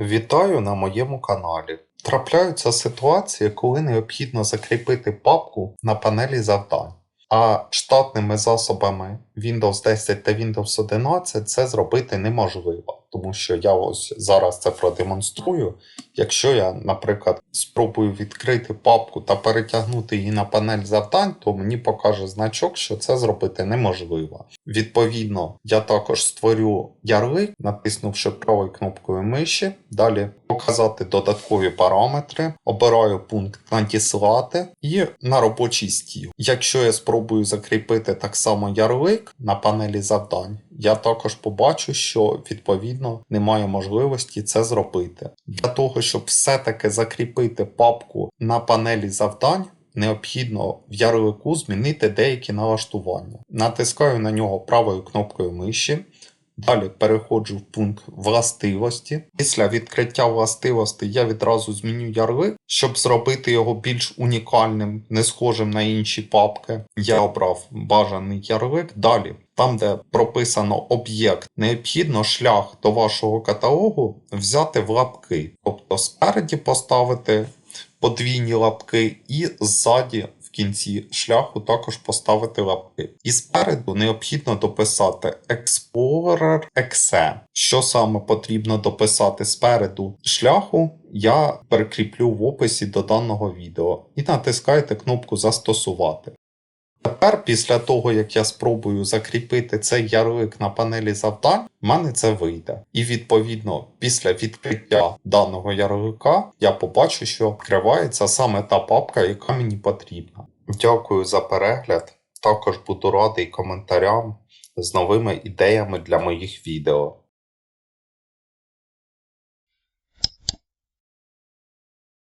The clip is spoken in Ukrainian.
Вітаю на моєму каналі. Трапляються ситуації, коли необхідно закріпити папку на панелі завдань. А штатними засобами Windows 10 та Windows 11 це зробити неможливо, тому що я ось зараз це продемонструю. Якщо я, наприклад, спробую відкрити папку та перетягнути її на панель завдань, то мені покаже значок, що це зробити неможливо. Відповідно, я також створю ярлик, натиснувши правою кнопкою миші. Далі показати додаткові параметри, обираю пункт надіслати і на робочий стіл. Якщо я спробую закріпити так само ярлик на панелі завдань, я також побачу, що відповідно немає можливості це зробити. Для того, щоб все-таки закріпити папку на панелі завдань, необхідно в ярлику змінити деякі налаштування. Натискаю на нього правою кнопкою миші. Далі переходжу в пункт властивості. Після відкриття властивостей я відразу зміню ярлик, щоб зробити його більш унікальним, не схожим на інші папки. Я обрав бажаний ярлик. Далі, там, де прописано об'єкт, необхідно шлях до вашого каталогу взяти в лапки. Тобто спереді поставити подвійні лапки і ззаді кінці шляху також поставити лапки. І спереду необхідно дописати Explorer Exe. Що саме потрібно дописати спереду шляху, я перекріплю в описі до даного відео і натискаєте кнопку Застосувати. Тепер, після того, як я спробую закріпити цей ярлик на панелі завдань, в мене це вийде. І відповідно, після відкриття даного ярлика я побачу, що відкривається саме та папка, яка мені потрібна. Дякую за перегляд. Також буду радий коментарям з новими ідеями для моїх відео.